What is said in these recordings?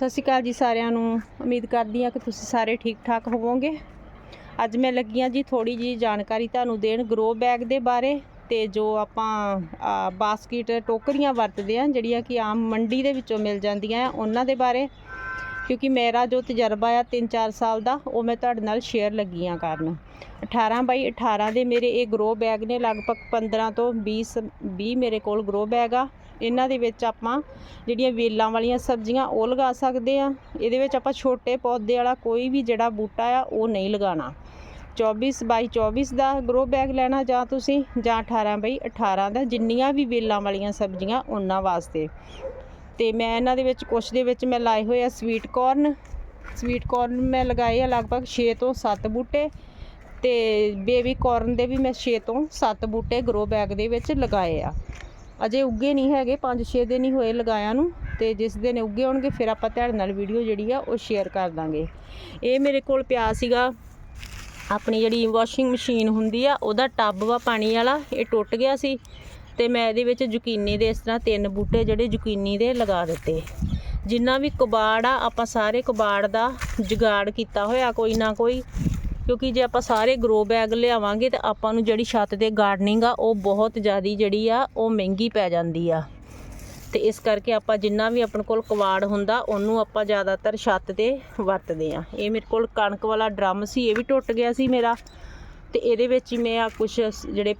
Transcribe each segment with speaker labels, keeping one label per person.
Speaker 1: ਸਤਿ ਸ਼੍ਰੀ ਅਕਾਲ ਜੀ ਸਾਰਿਆਂ ਨੂੰ। ਉਮੀਦ ਕਰਦੀ ਹਾਂ ਕਿ ਤੁਸੀਂ ਸਾਰੇ ਠੀਕ ਠਾਕ ਹੋਵੋਗੇ। ਅੱਜ ਮੈਂ ਲੱਗੀ ਹਾਂ ਜੀ ਥੋੜੀ ਜੀ ਜਾਣਕਾਰੀ ਤੁਹਾਨੂੰ ਦੇਣ ਗਰੋ ਬੈਗ ਦੇ ਬਾਰੇ ਤੇ ਜੋ ਆਪਾਂ ਆ, ਬਾਸਕਟ ਟੋਕਰੀਆਂ ਵਰਤਦੇ ਆ ਜਿਹੜੀਆਂ ਕਿ ਆਮ ਮੰਡੀ ਦੇ ਵਿੱਚੋਂ ਮਿਲ ਜਾਂਦੀਆਂ ਆ ਉਹਨਾਂ ਦੇ ਬਾਰੇ। ਕਿਉਂਕਿ ਮੇਰਾ ਜੋ ਤਜਰਬਾ ਆ 3-4 ਸਾਲ ਦਾ ਉਹ ਮੈਂ ਤੁਹਾਡੇ ਨਾਲ ਸ਼ੇਅਰ ਲੱਗੀ ਆ ਕਰਨ। 18 ਬਾਈ 18 ਦੇ ਮੇਰੇ ਇਹ ਗਰੋ ਬੈਗ ਨੇ ਲਗਭਗ 15 ਤੋਂ 20 20 ਮੇਰੇ ਕੋਲ ਗਰੋ ਬੈਗ ਆ। ਇਹਨਾਂ ਦੇ ਵਿੱਚ ਆਪਾਂ ਜਿਹੜੀਆਂ ਵੇਲਾਂ ਵਾਲੀਆਂ ਸਬਜ਼ੀਆਂ ਉਹ ਲਗਾ ਸਕਦੇ ਆ ਇਹਦੇ ਵਿੱਚ ਆਪਾਂ ਛੋਟੇ ਪੌਦੇ ਵਾਲਾ ਕੋਈ ਵੀ ਜਿਹੜਾ ਬੂਟਾ ਆ, ਉਹ ਨਹੀਂ ਲਗਾਉਣਾ। 24 ਬਾਈ 24 ਦਾ ਗਰੋ ਬੈਗ ਲੈਣਾ ਜਾਂ ਤੁਸੀਂ, ਜਾਂ 18 ਬਾਈ 18 ਦਾ, ਜਿੰਨੀਆਂ ਵੀ ਵੇਲਾਂ ਵਾਲੀਆਂ ਸਬਜ਼ੀਆਂ ਉਹਨਾਂ ਵਾਸਤੇ। ਤੇ ਮੈਂ ਇਹਨਾਂ ਦੇ ਵਿੱਚ ਕੁਛ ਦੇ ਵਿੱਚ ਮੈਂ ਲਾਏ ਹੋਏ ਆ ਸਵੀਟ ਕਾਰਨ ਸਵੀਟ ਕਾਰਨ ਮੈਂ ਲਗਾਏ ਆ ਲਗਭਗ 6 ਤੋਂ 7 ਬੂਟੇ। ਤੇ ਬੇਬੀ ਕਾਰਨ ਦੇ ਵੀ ਮੈਂ 6 ਤੋਂ 7 ਬੂਟੇ ਗਰੋ ਬੈਗ ਦੇ ਵਿੱਚ ਲਗਾਏ ਆ। ਅਜੇ ਉੱਗੇ ਨਹੀਂ ਹੈਗੇ 5-6 ਦਿਨ ਹੀ ਹੋਏ ਲਗਾਇਆ ਨੂੰ ਤੇ ਜਿਸ ਦਿਨ ਉੱਗੇ ਹੋਣਗੇ, ਫਿਰ ਆਪਾਂ ਤੁਹਾਡੇ ਨਾਲ ਵੀਡੀਓ ਜਿਹੜੀ ਆ ਉਹ ਸ਼ੇਅਰ ਕਰ ਦਾਂਗੇ। ਇਹ ਮੇਰੇ ਕੋਲ ਪਿਆ ਸੀਗਾ, ਆਪਣੀ ਜਿਹੜੀ ਵਾਸ਼ਿੰਗ ਮਸ਼ੀਨ ਹੁੰਦੀ ਆ, ਉਹਦਾ ਟੱਬ ਵਾ ਪਾਣੀ ਵਾਲਾ, ਇਹ ਟੁੱਟ ਗਿਆ ਸੀ ਤੇ ਮੈਂ ਇਹਦੇ ਵਿੱਚ ਜ਼ੁਕੀਨੀ ਦੇ ਇਸ ਤਰ੍ਹਾਂ ਤਿੰਨ ਬੂਟੇ ਜਿਹੜੇ ਜ਼ੁਕੀਨੀ ਦੇ ਲਗਾ ਦਿੱਤੇ। ਜਿੰਨਾ ਵੀ ਕਬਾੜ ਆ, ਆਪਾਂ ਸਾਰੇ ਕਬਾੜ ਦਾ ਜੁਗਾੜ ਕੀਤਾ ਹੋਇਆ ਕੋਈ ਨਾ ਕੋਈ। ਕਿਉਂਕਿ ਜੇ ਆਪਾਂ ਸਾਰੇ ਗਰੋ ਬੈਗ ਲਿਆਵਾਂਗੇ ਤਾਂ ਆਪਾਂ ਨੂੰ ਜਿਹੜੀ ਛੱਤ ਤੇ ਗਾਰਡਨਿੰਗ ਆ, ਉਹ ਬਹੁਤ ਜ਼ਿਆਦੀ ਜਿਹੜੀ ਆ, ਉਹ ਮਹਿੰਗੀ ਪੈ ਜਾਂਦੀ ਆ। ਤੇ ਇਸ ਕਰਕੇ ਆਪਾਂ ਜਿੰਨਾ ਵੀ ਆਪਣੇ ਕੋਲ ਕਵਾੜ ਹੁੰਦਾ, ਉਹਨੂੰ ਆਪਾਂ ਜ਼ਿਆਦਾਤਰ ਛੱਤ ਤੇ ਵਰਤਦੇ ਆ। ਇਹ ਮੇਰੇ ਕੋਲ ਕਣਕ ਵਾਲਾ ਡਰਮ ਸੀ, ਇਹ ਵੀ ਟੁੱਟ ਗਿਆ ਸੀ ਮੇਰਾ। ਤੇ ਇਹਦੇ ਵਿੱਚ ਹੀ ਮੈਂ ਆ ਕੁਝ ਜਿਹੜੇ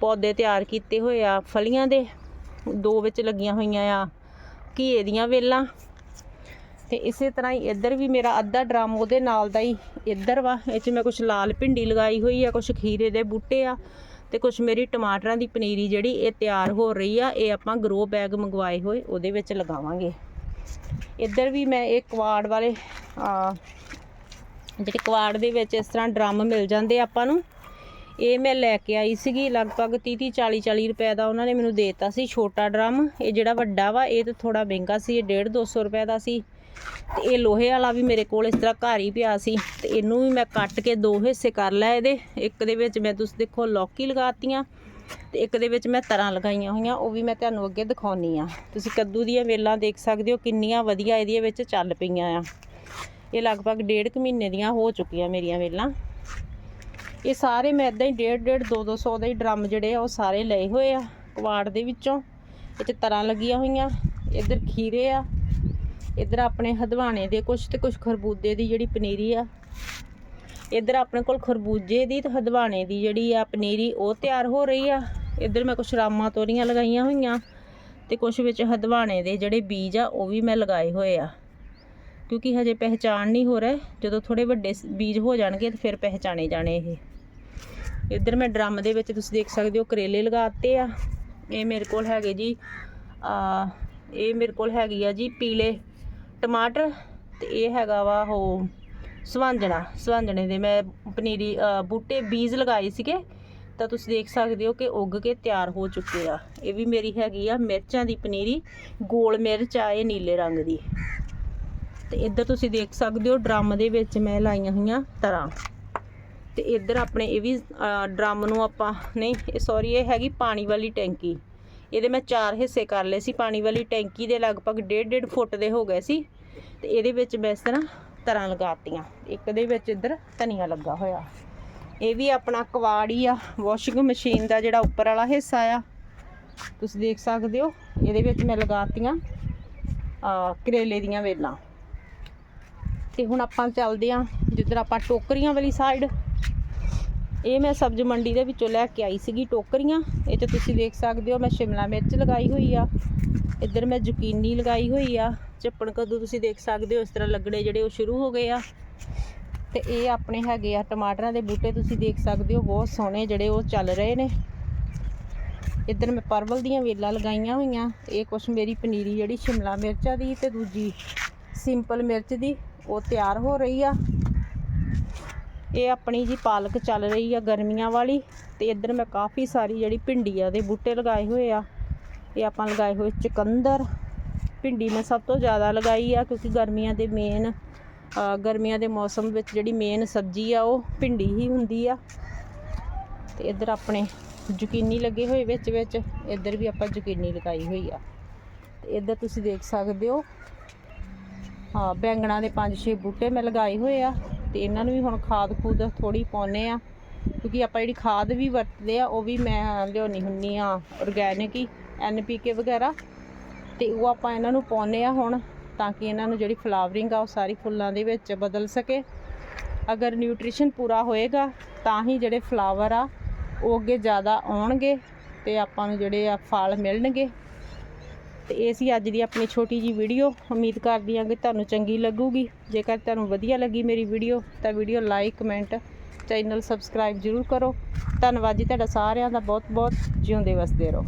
Speaker 1: ਪੌਦੇ ਤਿਆਰ ਕੀਤੇ ਹੋਏ ਆ, ਫਲੀਆਂ ਦੇ, ਦੋ ਵਿੱਚ ਲੱਗੀਆਂ ਹੋਈਆਂ ਆ, ਘੀਏ ਦੀਆਂ ਵੇਲਾਂ। ਤੇ ਇਸੇ ਤਰ੍ਹਾਂ ਹੀ ਇੱਧਰ ਵੀ ਮੇਰਾ ਅੱਧਾ ਡਰਮ ਉਹਦੇ ਨਾਲ ਦਾ ਹੀ ਇੱਧਰ ਵਾ, ਇਹ 'ਚ ਮੈਂ ਕੁਝ ਲਾਲ ਭਿੰਡੀ ਲਗਾਈ ਹੋਈ ਆ ਕੁਝ ਖੀਰੇ ਦੇ ਬੂਟੇ ਆ ਤੇ ਕੁਝ ਮੇਰੀ ਟਮਾਟਰਾਂ ਦੀ ਪਨੀਰੀ ਜਿਹੜੀ ਇਹ ਤਿਆਰ ਹੋ ਰਹੀ ਆ, ਇਹ ਆਪਾਂ ਗਰੋ ਬੈਗ ਮੰਗਵਾਏ ਹੋਏ, ਉਹਦੇ ਵਿੱਚ ਲਗਾਵਾਂਗੇ। ਇੱਧਰ ਵੀ ਮੈਂ ਇਹ ਕਵਾੜ ਵਾਲੇ, ਆ, ਜਿਹੜੇ ਕਵਾੜ ਦੇ ਵਿੱਚ ਇਸ ਤਰ੍ਹਾਂ ਡਰਮ ਮਿਲ ਜਾਂਦੇ ਆਪਾਂ ਨੂੰ, ਇਹ ਮੈਂ ਲੈ ਕੇ ਆਈ ਸੀਗੀ, ਲਗਭਗ 30 30 40 40 ਰੁਪਏ ਦਾ ਉਹਨਾਂ ਨੇ ਮੈਨੂੰ ਦੇਤਾ ਸੀ ਛੋਟਾ ਡਰਮ, ਇਹ ਜਿਹੜਾ ਵੱਡਾ ਵਾ, ਇਹ ਤਾਂ ਥੋੜਾ ਮਹਿੰਗਾ ਸੀ, ਇਹ 1.5 200 ਰੁਪਏ ਦਾ ਸੀ। ਤੇ ਇਹ ਲੋਹੇ ਵਾਲਾ ਵੀ ਮੇਰੇ ਕੋਲ ਇਸ ਤਰ੍ਹਾਂ ਘਰ ਹੀ ਪਿਆ ਸੀ ਤੇ ਇਹਨੂੰ ਵੀ ਮੈਂ ਕੱਟ ਕੇ ਦੋ ਹਿੱਸੇ ਕਰ ਲਿਆ ਇਹਦੇ। ਇੱਕ ਦੇ ਵਿੱਚ ਮੈਂ ਤੁਸੀਂ ਦੇਖੋ ਲੌਕੀ ਲਗਾਤੀਆਂ ਤੇ ਇੱਕ ਦੇ ਵਿੱਚ ਮੈਂ ਤਰਾਂ ਲਗਾਈਆਂ ਹੋਈਆਂ, ਉਹ ਵੀ ਮੈਂ ਤੁਹਾਨੂੰ ਅੱਗੇ ਦਿਖਾਉਣੀ ਆ। ਤੁਸੀਂ ਕੱਦੂ ਦੀਆਂ ਵੇਲਾਂ ਦੇਖ ਸਕਦੇ ਹੋ ਕਿੰਨੀਆਂ ਵਧੀਆ ਇਹਦੇ ਵਿੱਚ ਚੱਲ ਪਈਆਂ ਆ। ਇਹ ਲਗਭਗ ਡੇਢ ਕੁ ਮਹੀਨੇ ਦੀਆਂ ਹੋ ਚੁੱਕੀਆਂ ਮੇਰੀਆਂ ਵੇਲਾਂ। ਇਹ ਸਾਰੇ ਮੈਂ ਇਦਾਂ ਹੀ ਡੇਢ ਡੇਢ 2 200 ਦੇ ਡਰਮ ਜਿਹੜੇ ਆ ਉਹ ਸਾਰੇ ਲਏ ਹੋਏ ਆ, ਕਵਾੜ ਦੇ ਵਿੱਚੋਂ। ਇਹ 'ਚ ਤਰਾਂ ਲੱਗੀਆਂ ਹੋਈਆਂ, ਇੱਧਰ ਖੀਰੇ ਆ ਇੱਧਰ ਆਪਣੇ ਹਦਵਾਣੇ ਦੇ ਕੁਛ ਤੇ ਕੁਛ ਖਰਬੂਜੇ ਦੀ ਜਿਹੜੀ ਪਨੀਰੀ ਆ। ਇੱਧਰ ਆਪਣੇ ਕੋਲ ਖਰਬੂਜੇ ਦੀ ਤੇ ਹਦਵਾਣੇ ਦੀ ਜਿਹੜੀ ਆ ਪਨੀਰੀ, ਉਹ ਤਿਆਰ ਹੋ ਰਹੀ ਆ। ਇੱਧਰ ਮੈਂ ਕੁਛ ਰਾਮਾਂ ਤੋਰੀਆਂ ਲਗਾਈਆਂ ਹੋਈਆਂ ਤੇ ਕੁਛ ਵਿੱਚ ਹਦਵਾਣੇ ਦੇ ਜਿਹੜੇ ਬੀਜ ਆ, ਉਹ ਵੀ ਮੈਂ ਲਗਾਏ ਹੋਏ ਆ। ਕਿਉਂਕਿ ਹਜੇ ਪਹਿਚਾਣ ਨਹੀਂ ਹੋ ਰਿਹਾ, ਜਦੋਂ ਥੋੜੇ ਵੱਡੇ ਸ- ਬੀਜ ਹੋ ਜਾਣਗੇ ਤੇ ਫਿਰ ਪਹਿਚਾਣੇ ਜਾਣੇ ਇਹ। ਇੱਧਰ ਮੈਂ ਡਰਮ ਦੇ ਵਿੱਚ ਤੁਸੀਂ ਦੇਖ ਸਕਦੇ ਹੋ ਕਰੇਲੇ ਲਗਾਤੇ ਆ। ਇਹ ਮੇਰੇ ਕੋਲ ਹੈਗੇ ਜੀ, ਆ, ਇਹ ਮੇਰੇ ਕੋਲ ਹੈਗੀ ਆ ਜੀ ਪੀਲੇ ਟਮਾਟਰ ਤੇ ਇਹ ਹੈਗਾ ਵਾ ਉਹ ਸਵਾਂਜਣਾ, ਸਵਾਂਜਣੇ ਦੇ ਮੈਂ ਪਨੀਰੀ ਬੂਟੇ, ਬੀਜ ਲਗਾਏ ਸੀਗੇ। ਤਾਂ ਤੁਸੀਂ ਦੇਖ ਸਕਦੇ ਹੋ ਕਿ ਉੱਗ ਕੇ ਤਿਆਰ ਹੋ ਚੁੱਕੇ ਆ। ਇਹ ਵੀ ਮੇਰੀ ਹੈਗੀ ਆ ਮਿਰਚਾਂ ਦੀ ਪਨੀਰੀ, ਗੋਲ ਮਿਰਚ ਆ ਇਹ ਨੀਲੇ ਰੰਗ ਦੀ। ਤੇ ਇੱਧਰ ਤੁਸੀਂ ਦੇਖ ਸਕਦੇ ਹੋ ਡਰਮ ਦੇ ਵਿੱਚ ਮੈਂ ਲਾਈਆਂ ਹੋਈਆਂ ਤਰਾਂ। ਤੇ ਇੱਧਰ ਆਪਣੇ ਇਹ ਵੀ ਡਰਮ ਨੂੰ ਆਪਾਂ, ਨਹੀਂ, ਇਹ ਸੌਰੀ ਇਹ ਹੈਗੀ ਪਾਣੀ ਵਾਲੀ ਟੈਂਕੀ। ਇਹਦੇ ਮੈਂ ਚਾਰ ਹਿੱਸੇ ਕਰ ਲਏ ਸੀ, ਪਾਣੀ ਵਾਲੀ ਟੈਂਕੀ ਦੇ ਲਗਭਗ 1.5 ਫੁੱਟ ਦੇ ਹੋ ਗਏ ਸੀ ਤੇ ਇਹਦੇ ਵਿੱਚ ਮੈਂ ਇਸ ਤਰ੍ਹਾਂ ਤਰਾਂ ਲਗਾਤੀਆਂ। ਇੱਕ ਦੇ ਵਿੱਚ ਇੱਧਰ ਧਨੀਆ ਲੱਗਾ ਹੋਇਆ। ਇਹ ਵੀ ਆਪਣਾ ਕਵਾੜੀ ਆ, ਵਾਸ਼ਿੰਗ ਮਸ਼ੀਨ ਦਾ ਜਿਹੜਾ ਉੱਪਰ ਵਾਲਾ ਹਿੱਸਾ ਆ। ਤੁਸੀਂ ਦੇਖ ਸਕਦੇ ਹੋ, ਇਹਦੇ ਵਿੱਚ ਮੈਂ ਲਗਾਤੀਆਂ, ਆ, ਕਰੇਲੇ ਦੀਆਂ ਵੇਲਾਂ। ਤੇ ਹੁਣ ਆਪਾਂ ਚੱਲਦੇ ਆਂ ਜਿੱਧਰ ਆਪਾਂ ਟੋਕਰੀਆਂ ਵਾਲੀ ਸਾਈਡ ਇਹ ਮੈਂ ਸਬਜ਼ੀ ਮੰਡੀ ਦੇ ਵਿੱਚੋਂ ਲੈ ਕੇ ਆਈ ਸੀਗੀ ਟੋਕਰੀਆਂ। ਇਹ 'ਚ ਤੁਸੀਂ ਦੇਖ ਸਕਦੇ ਹੋ, ਮੈਂ ਸ਼ਿਮਲਾ ਮਿਰਚ ਲਗਾਈ ਹੋਈ ਆ। ਇੱਧਰ ਮੈਂ ਜ਼ੁਕੀਨੀ ਲਗਾਈ ਹੋਈ ਆ। ਚੱਪਣ ਕੱਦੂ ਤੁਸੀਂ ਦੇਖ ਸਕਦੇ ਹੋ, ਇਸ ਤਰ੍ਹਾਂ ਲੱਗਣੇ ਜਿਹੜੇ ਉਹ ਸ਼ੁਰੂ ਹੋ ਗਏ ਆ। ਤੇ ਇਹ ਆਪਣੇ ਹੈਗੇ ਆ, ਟਮਾਟਰਾਂ ਦੇ ਬੂਟੇ ਤੁਸੀਂ ਦੇਖ ਸਕਦੇ ਹੋ, ਬਹੁਤ ਸੋਹਣੇ ਜਿਹੜੇ ਉਹ ਚੱਲ ਰਹੇ ਨੇ। ਇੱਧਰ ਮੈਂ ਪਰਵਲ ਦੀਆਂ ਵੇਲਾਂ ਲਗਾਈਆਂ ਹੋਈਆਂ। ਇਹ ਕੁਛ ਮੇਰੀ ਪਨੀਰੀ ਜਿਹੜੀ ਸ਼ਿਮਲਾ ਮਿਰਚਾਂ ਦੀ ਤੇ ਦੂਜੀ ਸਿੰਪਲ ਮਿਰਚ ਦੀ, ਉਹ ਤਿਆਰ ਹੋ ਰਹੀ ਆ। ਇਹ ਆਪਣੀ ਜੀ ਪਾਲਕ ਚੱਲ ਰਹੀ ਆ ਗਰਮੀਆਂ ਵਾਲੀ ਤੇ ਇੱਧਰ ਮੈਂ ਕਾਫੀ ਸਾਰੀ ਜਿਹੜੀ ਭਿੰਡੀਆਂ ਦੇ ਬੂਟੇ ਲਗਾਏ ਹੋਏ ਆ। ਇਹ ਆਪਾਂ ਲਗਾਏ ਹੋਏ ਚੁਕੰਦਰ। ਭਿੰਡੀ ਮੈਂ ਸਭ ਤੋਂ ਜ਼ਿਆਦਾ ਲਗਾਈ ਆ ਕਿਉਂਕਿ ਗਰਮੀਆਂ ਦੇ ਮੇਨ ਗਰਮੀਆਂ ਦੇ ਮੌਸਮ ਵਿੱਚ ਜਿਹੜੀ ਮੇਨ ਸਬਜ਼ੀ ਆ ਉਹ ਭਿੰਡੀ ਹੀ ਹੁੰਦੀ ਆ। ਤੇ ਇੱਧਰ ਆਪਣੇ ਜ਼ੁਕੀਨੀ ਲੱਗੇ ਹੋਏ ਵਿੱਚ ਵਿੱਚ, ਇੱਧਰ ਵੀ ਆਪਾਂ ਜ਼ੁਕੀਨੀ ਲਗਾਈ ਹੋਈ ਆ। ਤੇ ਇੱਧਰ ਤੁਸੀਂ ਦੇਖ ਸਕਦੇ ਹੋ। ਹਾਂ, ਬੈਂਗਣਾ ਦੇ 5-6 ਬੂਟੇ ਮੈਂ ਲਗਾਏ ਹੋਏ ਆ। ਤੇ ਇਹਨਾਂ ਨੂੰ ਵੀ ਹੁਣ ਖਾਦ ਖੂਦ ਥੋੜੀ ਪਾਉਨੇ ਆ ਕਿਉਂਕਿ ਆਪਾਂ ਜਿਹੜੀ ਖਾਦ ਵੀ ਵਰਤਦੇ ਆ, ਉਹ ਵੀ ਮੈਂ ਲਿਆਉਣੀ ਹੁੰਨੀ ਆ ਆਰਗੈਨਿਕ ਹੀ ਐਨਪੀਕੇ ਵਗੈਰਾ। ਤੇ ਉਹ ਆਪਾਂ ਇਹਨਾਂ ਨੂੰ ਪਾਉਨੇ ਆ ਹੁਣ, ਤਾਂ ਕਿ ਇਹਨਾਂ ਨੂੰ ਜਿਹੜੀ ਫਲਾਵਰਿੰਗ ਆ, ਉਹ ਸਾਰੀ ਫੁੱਲਾਂ ਦੇ ਵਿੱਚ ਬਦਲ ਸਕੇ। ਅਗਰ ਨਿਊਟ੍ਰੀਸ਼ਨ ਪੂਰਾ ਹੋਏਗਾ, ਤਾਂ ਹੀ ਜਿਹੜੇ ਫਲਾਵਰ ਆ, ਉਹ ਅੱਗੇ ਜ਼ਿਆਦਾ ਆਉਣਗੇ ਤੇ ਆਪਾਂ ਨੂੰ ਜਿਹੜੇ ਆ ਫਲ ਮਿਲਣਗੇ। ਤੇ ਇਹ ਸੀ ਅੱਜ ਦੀ ਆਪਣੀ ਛੋਟੀ ਜੀ ਵੀਡੀਓ। ਉਮੀਦ ਕਰਦੀ ਹਾਂ ਕਿ ਤੁਹਾਨੂੰ ਚੰਗੀ ਲੱਗੂਗੀ। ਜੇਕਰ ਤੁਹਾਨੂੰ ਵਧੀਆ ਲੱਗੀ ਮੇਰੀ ਵੀਡੀਓ, ਤਾਂ video like, comment, channel subscribe ਜ਼ਰੂਰ ਕਰੋ। ਧੰਨਵਾਦ ਜੀ ਤੁਹਾਡਾ ਸਾਰਿਆਂ ਦਾ। ਬਹੁਤ ਬਹੁਤ ਜਿਉਂਦੇ ਵਸਦੇ ਰਹੋ।